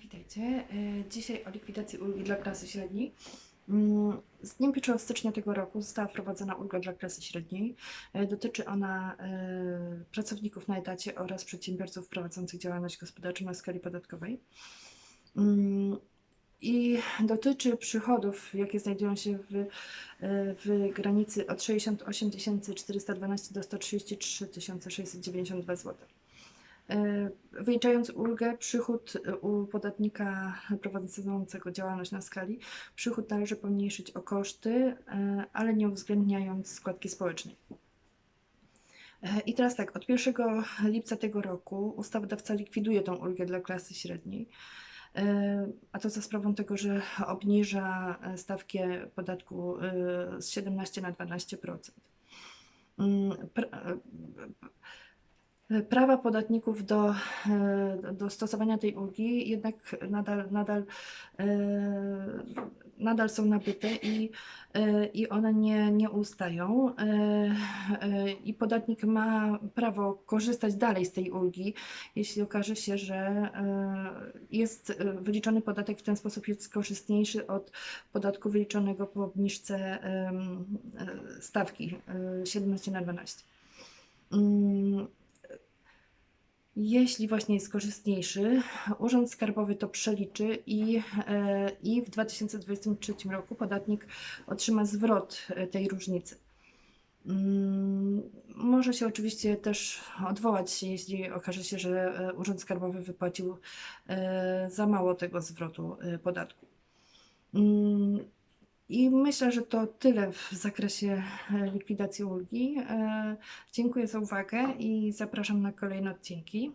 Witajcie. E, Dzisiaj o likwidacji ulgi dla klasy średniej. Mm, Z dniem 1 stycznia tego roku została wprowadzona ulga dla klasy średniej. E, Dotyczy ona e, pracowników na etacie oraz przedsiębiorców prowadzących działalność gospodarczą na skali podatkowej. Mm, I dotyczy przychodów, jakie znajdują się w, w granicy od 68 412 do 133 692 zł. E, Wyliczając ulgę, przychód e, u podatnika prowadzącego działalność na skali, przychód należy pomniejszyć o koszty, e, ale nie uwzględniając składki społecznej. I teraz tak, od 1 lipca tego roku ustawodawca likwiduje tą ulgę dla klasy średniej, a to za sprawą tego, że obniża stawkę podatku z 17 na 12%. Pr- Prawa podatników do, e, do stosowania tej ulgi jednak nadal, nadal, e, nadal są nabyte i, e, i one nie, nie ustają. I podatnik ma prawo korzystać dalej z tej ulgi, jeśli okaże się, że jest wyliczony podatek w ten sposób jest korzystniejszy od podatku wyliczonego po obniżce stawki e, 17 na 12. Mm, jeśli właśnie jest korzystniejszy, Urząd Skarbowy to przeliczy i, e, i w 2023 roku podatnik otrzyma zwrot e, tej różnicy. Mm, Może się oczywiście też odwołać, jeśli okaże się, że e, Urząd Skarbowy wypłacił za mało tego zwrotu podatku. I myślę, że to tyle w zakresie e, likwidacji ulgi. E, Dziękuję za uwagę i zapraszam na kolejne odcinki.